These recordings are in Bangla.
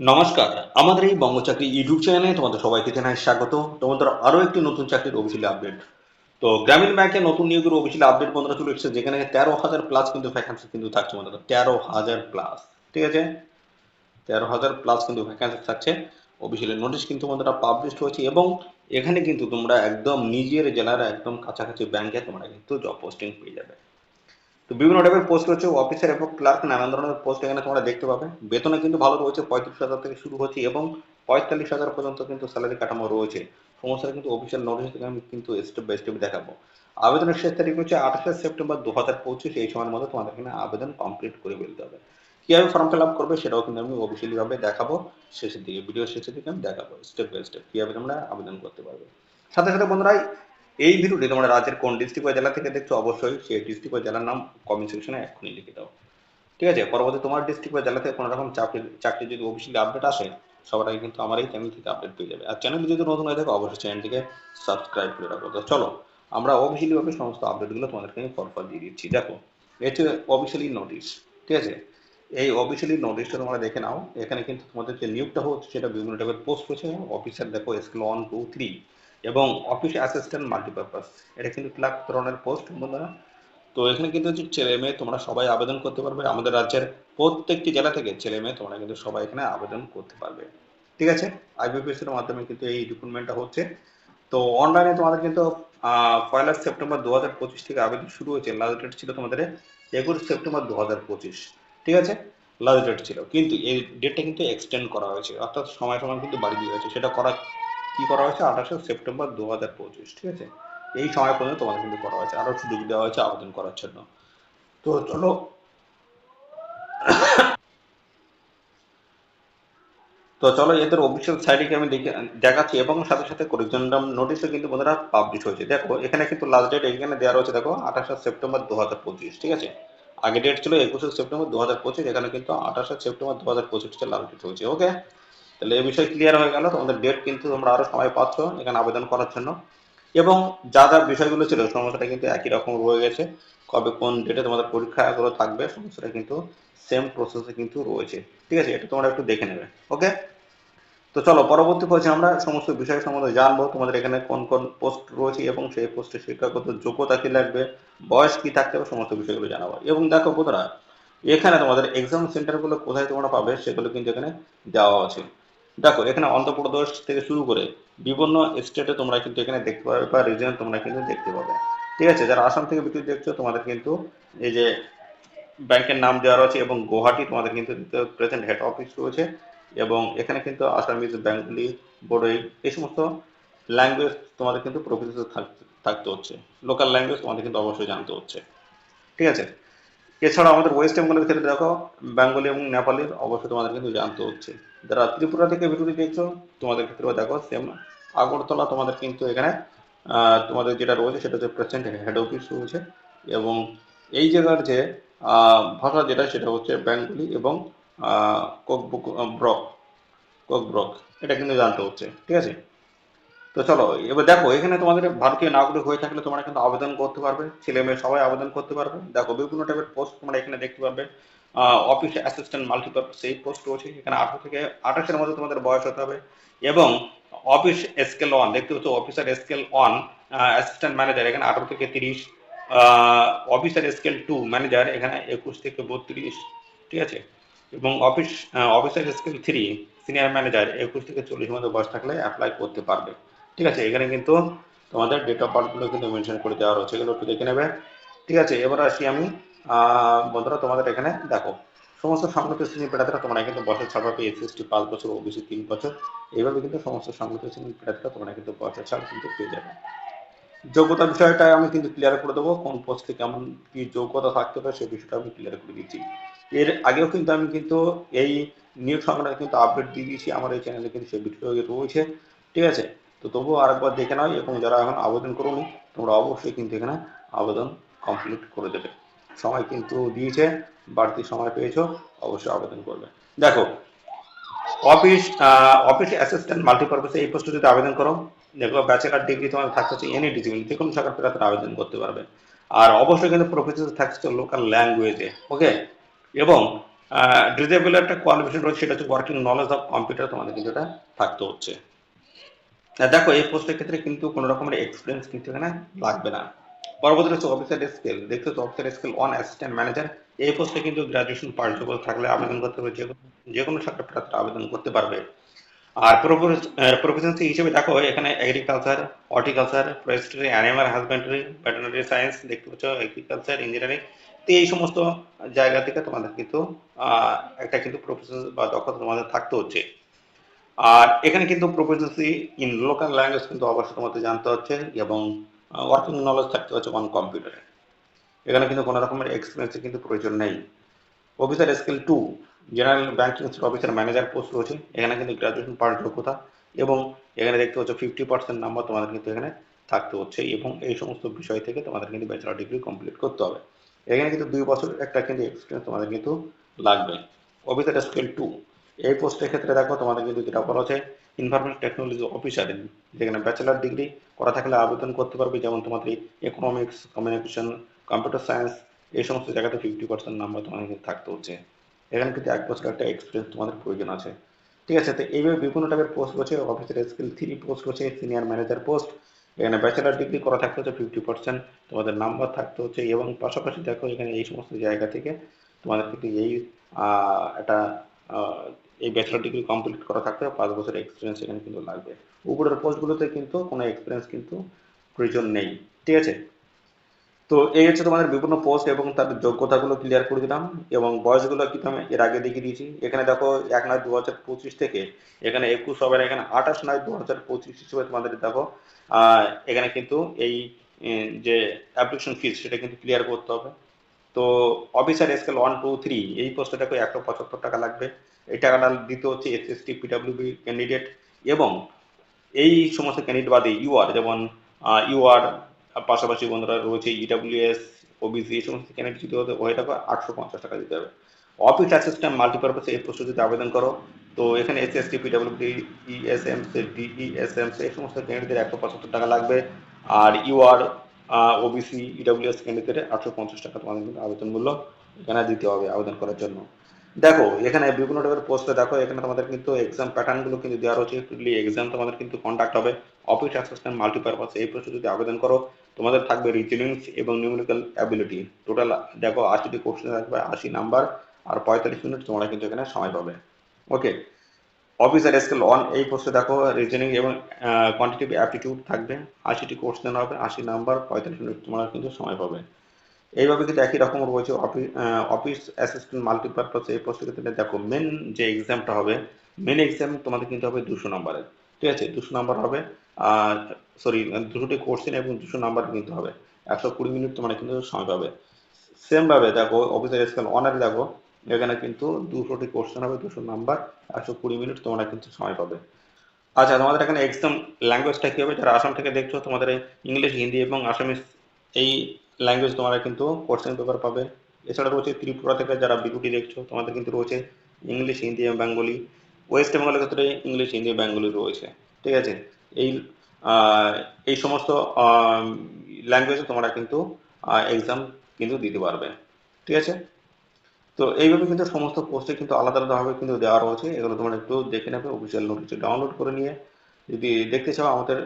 নমস্কার, আমাদের এই বঙ্গচাকরি ইউটিউব চ্যানেলে তোমাদের সবাইকে জানাই স্বাগত। তোমাদের আরও একটি নতুন চাকরির অফিসিয়াল আপডেট। তো গ্রামীণ ব্যাংকে নতুন নিয়োগের অফিসিয়াল আপডেট বন্ধুরা চলে এসেছে, যেখানে তেরো হাজার প্লাস কিন্তু ভ্যাকান্সি কিন্তু থাকছে বন্ধুরা। তেরো হাজার প্লাস ঠিক আছে? তেরো হাজার প্লাস কিন্তু ভ্যাকান্সি থাকছে। অফিসিয়াল নোটিশ কিন্তু বন্ধুরা পাবলিশ হয়েছে এবং এখানে কিন্তু তোমরা একদম নিজের জেলার একদম কাছাকাছি ব্যাংকে তোমরা কিন্তু জব পোস্টিং পেয়ে যাবে। তো বিভিন্ন টাইপের পোস্ট রয়েছে অফিসার এবং ক্লার্ক নানান ধরনের পোস্ট এখানে তোমরা দেখতে পাবে। বেতনে কিন্তু ভালো রয়েছে, পঁয়ত্রিশ হাজার থেকে শুরু হচ্ছে এবং পঁয়তাল্লিশ হাজার পর্যন্ত কিন্তু স্যালারি কাঠামো রয়েছে। সমস্ত কিন্তু অফিসিয়াল নোটিশ থেকে আমি কিন্তু স্টেপ বাই স্টেপ দেখাবো। আবেদনের শেষ তারিখ হচ্ছে আঠাশে সেপ্টেম্বর দু হাজার পঁচিশ, এই সময়ের মধ্যে তোমাদের এখানে আবেদন কমপ্লিট করে ফেলতে হবে। কীভাবে ফর্ম ফিল আপ করবে সেটাও কিন্তু আমি অফিসিয়ালি ভাবে দেখাবো। শেষের দিকে ভিডিও শেষের দিকে আমি দেখাবো স্টেপ বাই স্টেপ কীভাবে তোমরা আবেদন করতে পারবে। সাথে সাথে বন্ধুরা এই ভিডিওটি তোমরা রাজ্যের কোন ডিস্ট্রিক্ট বা জেলা থেকে দেখছ, অবশ্যই সেই ডিস্ট্রিক্ট বা জেলার নাম কমেন্ট সেকশনে এক্ষুনি লিখে দাও। ঠিক আছে? পরবর্তী তোমার ডিস্ট্রিক্ট বা জেলা থেকে কোনো রকম চাকরি চাকরি যদি অফিসিয়ালি আপডেট আসে, সবার আগে কিন্তু আমার এই চ্যানেল থেকে আপডেট পেয়ে যাবে। আর চ্যানেল যদি নতুন হয়ে থাকে, অবশ্যই চ্যানেলটিকে সাবস্ক্রাইব করে রাখো। তো চলো, আমরা অফিসিয়ালি ভাবে সমস্ত আপডেটগুলো তোমাদেরকে আমি পরপর দিয়ে দিচ্ছি। দেখো, এটা অফিসিয়ালি নোটিশ ঠিক আছে? এই অফিসিয়ালি নোটিশটা তোমরা দেখে নাও। এখানে কিন্তু তোমাদের যে নিয়োগটা হচ্ছে, সেটা বিভিন্ন টাইপের পোস্ট হচ্ছে অফিসার দেখো স্কেল ওয়ান টু থ্রি এবং অফিস অ্যাসিস্ট্যান্ট মাল্টিপারপাস এটা কিন্তু ক্লার্ক ধরনের পোস্ট বন্ধুরা। তো এখানে কিন্তু হচ্ছে ছেলে মেয়ে, তোমরা সবাই আবেদন করতে পারবে। আমাদের রাজ্যের প্রত্যেকটি জেলা থেকে ছেলে মেয়ে তোমরা কিন্তু সবাই এখানে আবেদন করতে পারবে। ঠিক আছে? আইবিপিএস এর মাধ্যমে কিন্তু এই রিক্রুটমেন্টটা হচ্ছে। তো অনলাইনে তোমাদের কিন্তু পয়লা সেপ্টেম্বর দু হাজার পঁচিশ থেকে আবেদন শুরু হয়েছে। লাস্ট ডেট ছিল তোমাদের একুশ সেপ্টেম্বর দু হাজার পঁচিশ। ঠিক আছে? লাস্ট ডেট ছিল। কিন্তু এই ডেটটা কিন্তু এক্সটেন্ড করা হয়েছে। অর্থাৎ সময় সময় কিন্তু বাড়িয়ে হয়েছে। সেটা করা কি করা হয়েছে? আঠাশে সেপ্টেম্বর দু হাজার পঁচিশ, ঠিক আছে? এই সময় পর্যন্ত তোমাদের কিন্তু করা হয়েছে। আরও সুযোগ দেওয়া হয়েছে আবেদন করার জন্য। তো চলো। তো চলো, এদের অফিসিয়াল সাইটে আমি দেখে, দেখাচ্ছি। এবং সাথে সাথে করিজনডাম নোটিশও কিন্তু বন্ধুরা পাবলিশ হয়েছে। দেখো, এখানে কিন্তু লাস্ট ডেট এখানে দেওয়া রয়েছে, দেখো, আঠাশে সেপ্টেম্বর দু হাজার পঁচিশ, ঠিক আছে? আগে ডেট ছিল একুশে সেপ্টেম্বর দু হাজার পঁচিশ, এখানে কিন্তু আঠাশে সেপ্টেম্বর দু হাজার পঁচিশ লাস্ট ডেট হয়েছে ওকে তাহলে এই বিষয় ক্লিয়ার হয়ে গেল। তোমাদের ডেট কিন্তু তোমরা আরও সময় পাচ্ছ এখানে আবেদন করার জন্য। এবং যা যা বিষয়গুলো ছিল, সমস্তটা কিন্তু একই রকম রয়ে গেছে। কবে কোন ডেটে তোমাদের পরীক্ষাগুলো থাকবে, সমস্তটা কিন্তু সেম প্রসেসে কিন্তু রয়েছে। ঠিক আছে? এটা তোমরা একটু দেখে নেবে। ওকে তো চলো, পরবর্তী পর্যায়ে আমরা সমস্ত বিষয় সম্বন্ধে জানব, তোমাদের এখানে কোন কোন পোস্ট রয়েছে এবং সেই পোস্টে শিক্ষাগত যোগ্যতা কি লাগবে, বয়স কি থাকতে হবে, সমস্ত বিষয়গুলো জানাব। এবং দেখো বোধরা এখানে তোমাদের এক্সাম সেন্টারগুলো কোথায় তোমরা পাবে, সেগুলো কিন্তু এখানে দেওয়া আছে। দেখো, এখানে অন্ধ্রপ্রদেশ থেকে শুরু করে বিভিন্ন স্টেটে তোমরা কিন্তু এখানে দেখতে পাবে বা রিজনে তোমরা কিন্তু দেখতে পাবে। ঠিক আছে? যারা আসাম থেকে ভিডিও দেখছ, তোমাদের কিন্তু এই যে ব্যাংকের নাম দেওয়া রয়েছে এবং গুয়াহাটি তোমাদের কিন্তু প্রেজেন্ট হেড অফিস রয়েছে এবং এখানে কিন্তু আসামিজ বেঙ্গলি বোডোই এই সমস্ত ল্যাঙ্গুয়েজ তোমাদের কিন্তু প্রফেসর থাকতে হচ্ছে। লোকাল ল্যাঙ্গুয়েজ তোমাদের কিন্তু অবশ্যই জানতে হচ্ছে। ঠিক আছে? এছাড়া আমাদের ওয়েস্ট বেঙ্গলের ক্ষেত্রে দেখো বেঙ্গলি এবং নেপালির অবশ্যই তোমাদের কিন্তু জানতে হচ্ছে। যারা ত্রিপুরা থেকে ভিডিওটি দেখছ তোমাদের ক্ষেত্রেও দেখো সেম আগরতলা তোমাদের কিন্তু এখানে তোমাদের যেটা রয়েছে সেটা হচ্ছে প্রেসেন্ট হেড অফিস রয়েছে এবং এই জায়গার যে ভাষা যেটা সেটা হচ্ছে বেঙ্গলি এবং কোকবুক ব্রক কোক ব্রক এটা কিন্তু জানতে হচ্ছে, ঠিক আছে? তো চলো, এবার দেখো, এখানে তোমাদের ভারতীয় নাগরিক হয়ে থাকলে তোমরা কিন্তু আবেদন করতে পারবে, ছেলে মেয়ে সবাই আবেদন করতে পারবে। দেখো, বিভিন্ন টাইপের পোস্ট তোমরা এখানে দেখতে পারবে। অফিস অ্যাসিস্ট্যান্ট মাল্টিপারপাস এই পোস্ট রয়েছে, এখানে আঠারো থেকে আঠাশের মধ্যে তোমাদের বয়স হতে হবে। এবং অফিস স্কেল ওয়ান দেখতে পাচ্ছ officer scale one assistant manager এখানে আঠারো থেকে তিরিশ। অফিসার স্কেল টু ম্যানেজার এখানে একুশ থেকে বত্রিশ, ঠিক আছে? এবং office officer scale three senior manager একুশ থেকে চল্লিশ মধ্যে বয়স থাকলে অ্যাপ্লাই করতে পারবে। ঠিক আছে, এখানে কিন্তু তোমাদের ডেট অফ বার্থগুলো কিন্তু মেনশন করে দেওয়া রয়েছে, এগুলো একটু দেখে নেবে। ঠিক আছে, এবার আসি আমি বন্ধুরা তোমাদের এখানে দেখো, সমস্ত সংগত শ্রেণি পেটাতে তোমরা কিন্তু বছর ছাড় পাবে এস পাঁচ বছর ওবিসি তিন বছর, এইভাবে কিন্তু সমস্ত সংগত শ্রেণি পেটাতে তোমরা কিন্তু বছর ছাড় কিন্তু পেয়ে যাবে। যোগ্যতা বিষয়টা আমি কিন্তু ক্লিয়ার করে দেবো, কোন পোস্টে কেমন কি যোগ্যতা থাকতে হবে সেই বিষয়টা আমি ক্লিয়ার করে দিচ্ছি। এর আগেও কিন্তু আমি কিন্তু এই নিয়োগ সংক্রান্ত কিন্তু আপডেট দিয়ে দিয়েছি আমার এই চ্যানেলে কিন্তু সেই ভিডিও রয়েছে। ঠিক আছে তো তবুও আরেকবার দেখে নাও এবং যারা এখন আবেদন করোনি, তোমরা অবশ্যই কিন্তু এখানে আবেদন কমপ্লিট করে দেবে। সময় কিন্তু দিয়েছে, বাড়তি সময় পেয়েছ, অবশ্যই আবেদন করবে। দেখো অফিস অফিস অ্যাসিস্ট্যান্ট মাল্টিপারপাসে এই পোস্টে যদি আবেদন করো, দেখো ব্যাচেলার ডিগ্রি তোমার থাকতে হচ্ছে এনি ডিসিপ্লিন যে কোনো শাখার পেরাতে আবেদন করতে পারবে। আর অবশ্যই কিন্তু প্রফেসর থাকছে লোকাল ল্যাঙ্গুয়েজে ওকে এবং ডিজেবল একটা কোয়ালিফিকেশন রয়েছে, সেটা হচ্ছে ওয়ার্কিং নলেজ অফ কম্পিউটার তোমাদের কিন্তু এটা থাকতে হচ্ছে। দেখো, এই পোস্টের ক্ষেত্রে কিন্তু কোনো রকমের এক্সপিরিয়েন্স কিন্তু এখানে লাগবে না। পরবর্তী হচ্ছে অফিসার স্কেল দেখতে হচ্ছে officer scale one assistant manager এই পোস্টে কিন্তু গ্রাজুয়েশন পার্সিবল থাকলে আবেদন করতে পারবে যে কোনো- যে কোনো ছাত্র প্রার্থী আবেদন করতে পারবে। আর প্রফেশনসি হিসেবে দেখো, এখানে agriculture horticulture forestry animal husbandry veterinary science দেখতে পাচ্ছ এগ্রিকালচার ইঞ্জিনিয়ারিং তো এই সমস্ত জায়গা থেকে তোমাদের কিন্তু একটা কিন্তু প্রফেশন বা দক্ষতা তোমাদের থাকতে হচ্ছে। আর এখানে কিন্তু প্রফেশনসি ইন লোকাল ল্যাঙ্গুয়েজ কিন্তু অবশ্যই তোমাদের জানতে হচ্ছে এবং ওয়ার্কিং নলেজ থাকতে হচ্ছে অন কম্পিউটারে এখানে কিন্তু কোনো রকমের এক্সপিরিয়েন্সের কিন্তু প্রয়োজন নেই। Officer scale two general banking officer manager post রয়েছে। এখানে কিন্তু গ্রাজুয়েশন পাওয়ার যোগ্যতা এবং এখানে দেখতে হচ্ছে ফিফটি পার্সেন্ট নাম্বার তোমাদের কিন্তু এখানে থাকতে হচ্ছে এবং এই সমস্ত বিষয় থেকে তোমাদের কিন্তু ব্যাচেলার ডিগ্রি কমপ্লিট করতে হবে। এখানে কিন্তু দুই বছর একটা কিন্তু এক্সপিরিয়েন্স তোমাদের কিন্তু লাগবে। অফিসার স্কেল টু এই পোস্টের ক্ষেত্রে দেখো তোমাদের কিন্তু যেটা বলা হচ্ছে ইনফরমেশন টেকনোলজি অফিসার যেখানে ব্যাচেলার ডিগ্রি করা থাকলে আবেদন করতে পারবে, যেমন তোমাদের ইকোনমিক্স কমিউনিকেশন কম্পিউটার সায়েন্স এই সমস্ত জায়গাতে ফিফটি পার্সেন্ট নাম্বার তোমাদের থাকতে হচ্ছে। এখানে কিন্তু এক বছর একটা এক্সপিরিয়েন্স তোমাদের প্রয়োজন আছে। ঠিক আছে, তো এইভাবে বিভিন্ন টাইপের পোস্ট রয়েছে অফিসের স্কিল থ্রি পোস্ট রয়েছে সিনিয়র ম্যানেজার পোস্ট এখানে ব্যাচেলার ডিগ্রি করা থাকতে হচ্ছে ফিফটি পার্সেন্ট তোমাদের নাম্বার থাকতে হচ্ছে এবং পাশাপাশি দেখো এখানে এই সমস্ত জায়গা থেকে তোমাদের কিন্তু এই একটা এই ব্যাচেলার ডিগ্রি কমপ্লিট করা থাকতে পাঁচ বছরের এক্সপিরিয়েন্স এখানে কিন্তু লাগবে। উপরের পোস্টগুলোতে কিন্তু কোনো এক্সপিরিয়েন্স কিন্তু প্রয়োজন নেই, ঠিক আছে? তো এই হচ্ছে তোমাদের বিভিন্ন পোস্ট এবং তার যোগ্যতাগুলো ক্লিয়ার করে দিলাম এবং বয়সগুলো কিন্তু আমি এর আগে দেখিয়ে দিয়েছি। এখানে দেখো এক নয় দু হাজার পঁচিশ থেকে এখানে একুশ হবে এখানে আঠাশ নয় দু হাজার পঁচিশ হিসেবে তোমাদের দেখো এখানে কিন্তু এই যে অ্যাপ্লিকেশন ফিস সেটা কিন্তু ক্লিয়ার করতে হবে। তো officer scale one two three এই পোস্টে দেখো একশো পঁচাত্তর টাকা লাগবে? এই টাকাটা দিতে হচ্ছে S S T PWB candidate এবং এই সমস্ত ক্যান্ডিডেট বাদে ইউআর যেমন ইউআর পাশাপাশি বন্ধুরা রয়েছে ইডাব্লিউএস ওবিসি এই সমস্ত ক্যান্ডিডেট যদি হতে হয়ে থাকে আটশো পঞ্চাশ টাকা দিতে হবে। অফিস অ্যাসিস্ট্যান্ট মাল্টিপারপাস এই পোস্টে যদি আবেদন করো। তো এখানে S S T PWD ESM DESM এই সমস্ত ক্যান্ডিডেটের একশো পঁচাত্তর টাকা লাগবে। আর ইউআর ওবিসি ইডাব্লিউএস ক্যান্ডিডেটের আটশো পঞ্চাশ টাকা তোমাদের কিন্তু আবেদন মূল্য এখানে দিতে হবে আবেদন করার জন্য। দেখো, এখানে বিভিন্ন টাইপের পোস্টে দেখো, এখানে তোমাদের কিন্তু এক্সাম প্যাটার্নগুলো কিন্তু দেওয়া রয়েছে এক্সাম তোমাদের কিন্তু কন্ডাক্ট হবে অফিস অ্যাসিস্ট্যান্ট মাল্টিপারপাস এই পোস্টে যদি আবেদন করো, তোমাদের থাকবে রিজনিংস এবং নিউমেরিক্যাল অ্যাবিলিটি টোটাল দেখো আশিটি কোশ্চেন থাকবে আশি নাম্বার আর পঁয়তাল্লিশ মিনিট তোমরা কিন্তু এখানে সময় পাবে। ওকে অফিসার স্কেল অন এই পোস্টে দেখো রিজনিং এবং কোয়ান্টিটিভ অ্যাপটিটিউড থাকবে। আশিটি কোশ্চেন হবে, আশি নাম্বার পঁয়তাল্লিশ মিনিট তোমরা কিন্তু সময় পাবে। এইভাবে কিন্তু একই রকম রয়েছে অফিস অ্যাসিস্ট্যান্ট মাল্টিপারপাস এই পোস্টের ক্ষেত্রে দেখো মেন যে এক্সামটা হবে মেন এক্সাম তোমাদের কিন্তু হবে দুশো নাম্বারের ঠিক আছে? দুশো নাম্বার হবে, আর সরি দুশোটি কোশ্চেন এবং দুশো নাম্বার কিন্তু হবে। একশো কুড়ি মিনিট তোমরা কিন্তু সময় পাবে। সেমভাবে দেখো অফিসার স্কেল অনার দেখো এখানে কিন্তু দুশোটি কোশ্চেন হবে, দুশো নাম্বার একশো কুড়ি মিনিট তোমরা কিন্তু সময় পাবে। আচ্ছা তোমাদের এখানে এক্সাম ল্যাঙ্গুয়েজটা কি হবে? যারা আসাম থেকে দেখছ, তোমাদের ইংলিশ, হিন্দি এবং আসামিস এই ল্যাঙ্গুয়েজ তোমরা কিন্তু কোশ্চেন পেপার পাবে। এছাড়া রয়েছে ত্রিপুরা থেকে যারা বিকুটি দেখছ, তোমাদের কিন্তু রয়েছে ইংলিশ, হিন্দি এবং বেঙ্গলি। ওয়েস্ট বেঙ্গলের ক্ষেত্রে ইংলিশ, হিন্দি, বেঙ্গলি রয়েছে। ঠিক আছে? এই এই সমস্ত ল্যাঙ্গুয়েজে তোমরা কিন্তু এক্সাম কিন্তু দিতে পারবে। ঠিক আছে? তো এইভাবে কিন্তু সমস্ত পোস্টে কিন্তু আলাদা আলাদাভাবে কিন্তু দেওয়া রয়েছে। এগুলো তোমরা একটু দেখে নেবে অফিসিয়াল নোটিশ ডাউনলোড করে নিয়ে। যদি দেখতে চাও আমাদের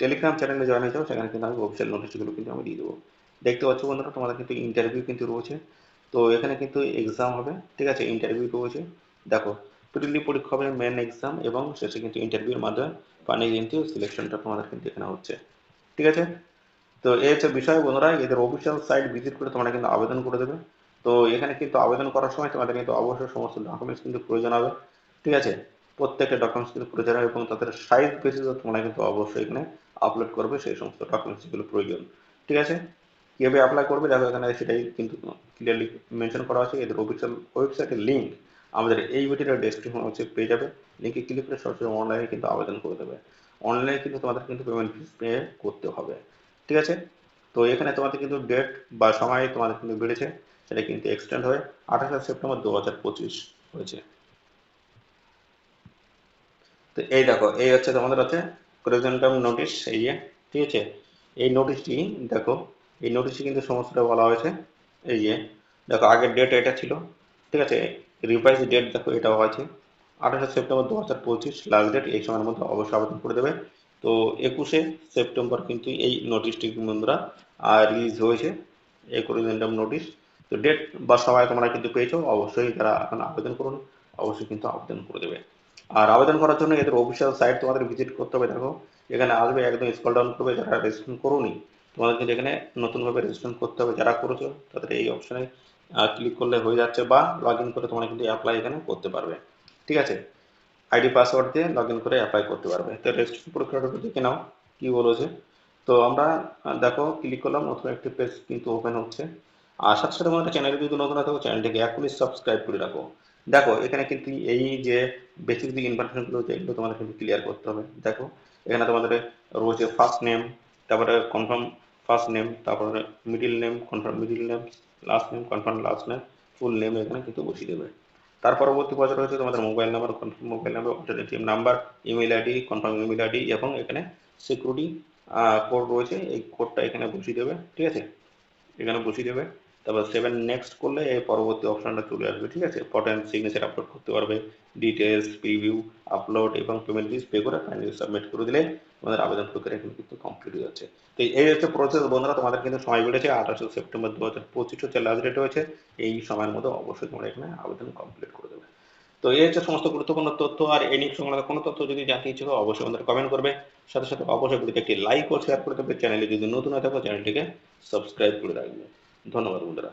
টেলিগ্রাম চ্যানেলে জয়েন হয়ে যাও, সেখানে কিন্তু আমি অফিসিয়াল নোটিশগুলো কিন্তু আমি দিয়ে দেবো। দেখতে পাচ্ছ বন্ধুরা, তোমাদের কিন্তু ইন্টারভিউ কিন্তু রয়েছে। তো এখানে কিন্তু এক্সাম হবে, ঠিক আছে? ইন্টারভিউ রয়েছে। দেখো প্রিলি পরীক্ষা হবে মেন এক্সাম এবং শেষে কিন্তু ইন্টারভিউর মাধ্যমে পানি কিন্তু সিলেকশনটা তোমাদের কিন্তু এখানে হচ্ছে। ঠিক আছে? তো এই হচ্ছে বিষয় বন্ধুরা, এদের অফিসিয়াল সাইট ভিজিট করে তোমরা কিন্তু আবেদন করে দেবে। তো এখানে কিন্তু আবেদন করার সময় তোমাদের কিন্তু অবশ্যই সমস্ত ডকুমেন্টস কিন্তু প্রয়োজন হবে, ঠিক আছে? প্রত্যেকটা ডকুমেন্টস কিন্তু প্রয়োজন হবে এবং তাদের সাইজ বেসিসে তোমরা কিন্তু অবশ্যই এখানে আপলোড করবে সেই সমস্ত ডকুমেন্টসগুলো প্রয়োজন, ঠিক আছে? কীভাবে অ্যাপ্লাই করবে দেখো এখানে সেটাই কিন্তু ক্লিয়ারলি মেনশন করা আছে, এদের অফিসিয়াল ওয়েবসাইটের লিঙ্ক আমাদের এই ভিডিওর ডেসক্রিপশন হচ্ছে পেয়ে যাবে লিঙ্কে ক্লিক করে সরাসরি অনলাইনে কিন্তু আবেদন করে দেবে অনলাইনে কিন্তু তোমাদের কিন্তু পেমেন্ট ফিস পে করতে হবে, ঠিক আছে? তো এখানে তোমাদের কিন্তু ডেট বা সময় তোমাদের কিন্তু বেড়েছে সেটা কিন্তু এক্সটেন্ড হয়ে আঠাশে সেপ্টেম্বর দু হাজার পঁচিশ হয়েছে। তো এই দেখো, এই হচ্ছে তোমাদের হচ্ছে প্রেজেন্টাম নোটিশ এই যে, ঠিক আছে? এই নোটিশটি দেখো, এই নোটিশে কিন্তু সমস্তটা বলা হয়েছে। এই যে, দেখো, আগের ডেট এটা ছিল, ঠিক আছে? রিভাইজ ডেট দেখো, এটাও আছে। আঠাশে সেপ্টেম্বর দু হাজার পঁচিশ লাস্ট ডেট এই সময়ের মধ্যে অবশ্যই আবেদন করে দেবে। তো একুশে সেপ্টেম্বর কিন্তু এই নোটিশটি বন্ধুরা রিলিজ হয়েছে। এই করিজেন্ডাম নোটিশ তো ডেট বা সময় তোমরা কিন্তু পেয়েছ, অবশ্যই যারা এখন আবেদন করুন, অবশ্যই কিন্তু আবেদন করে দেবে। আর আবেদন করার জন্য এদের অফিসিয়াল সাইট তোমাদের ভিজিট করতে হবে। দেখো, এখানে আসবে, একদম স্কল ডাউন করবে, যারা রেজিস্ট্রেশন করোনি, তোমাদের কিন্তু এখানে নতুনভাবে রেজিস্ট্রেশন করতে হবে। যারা করেছ, তাদের এই অপশনে ক্লিক করলে হয়ে যাচ্ছে বা লগ ইন করে তোমরা কিন্তু অ্যাপ্লাই এখানে করতে পারবে। ঠিক আছে? আইডি পাসওয়ার্ড দিয়ে লগ ইন করে অ্যাপ্লাই করতে পারবে। তো রেজিস্ট্রেশন পরীক্ষাটা দেখে নাও, কি বলেছে। তো আমরা দেখো ক্লিক করলাম, নতুন একটি পেজ কিন্তু ওপেন হচ্ছে। আর সাথে সাথে আমাদের চ্যানেলে যদি নতুন থাকো চ্যানেলটিকে এখনই সাবস্ক্রাইব করে রাখো। দেখো, এখানে কিন্তু এই যে বেসিক যে ইনফরমেশনগুলো রয়েছে এগুলো তোমাদের কিন্তু ক্লিয়ার করতে হবে। দেখো, এখানে তোমাদের রয়েছে ফার্স্ট নেম তারপরে কনফার্ম ফার্স্ট নেম তারপরে middle name confirm middle name last name confirm last name full name এখানে কিন্তু বসিয়ে দেবে। তার পরবর্তী পর্যায়ে রয়েছে তোমাদের mobile number confirm mobile number alternative number email ID confirm email ID এবং এখানে সিকিউরিটি কোড রয়েছে। এই কোডটা এখানে বসিয়ে দেবে, ঠিক আছে? এখানে বসিয়ে দেবে। তারপর সেভেন নেক্সট করলে এই পরবর্তী অপশনটা চলে আসবে ঠিক আছে? পটেন্ট সিগনেচার আপলোড করতে পারবে ডিটেলস প্রিভিউ আপলোড এবং পেমেন্ট ফিস পে করে ফাইনালি সাবমিট করে দিলে তোমাদের আবেদন প্রক্রিয়া এখানে কিন্তু কমপ্লিট হয়ে যাচ্ছে। তো এই হচ্ছে প্রসেস বন্ধুরা তোমাদের কিন্তু সময় বেড়েছে আঠাশে সেপ্টেম্বর দু হাজার পঁচিশ হচ্ছে লাস্ট ডেট হয়েছে এই সময়ের মধ্যে অবশ্যই তোমরা এখানে আবেদন কমপ্লিট করে দেবে। তো এই হচ্ছে সমস্ত গুরুত্বপূর্ণ তথ্য আর এই নিয়ে সংক্রান্ত কোনো তথ্য যদি জানতে ইচ্ছে হও, অবশ্যই আমাদের কমেন্ট করবে। সাথে সাথে অবশ্যই একটি লাইক ও শেয়ার করে দেবে চ্যানেলে যদি নতুন হয়ে থাকো চ্যানেলটিকে সাবস্ক্রাইব করে রাখবে। ধন্যবাদ বন্ধুরা।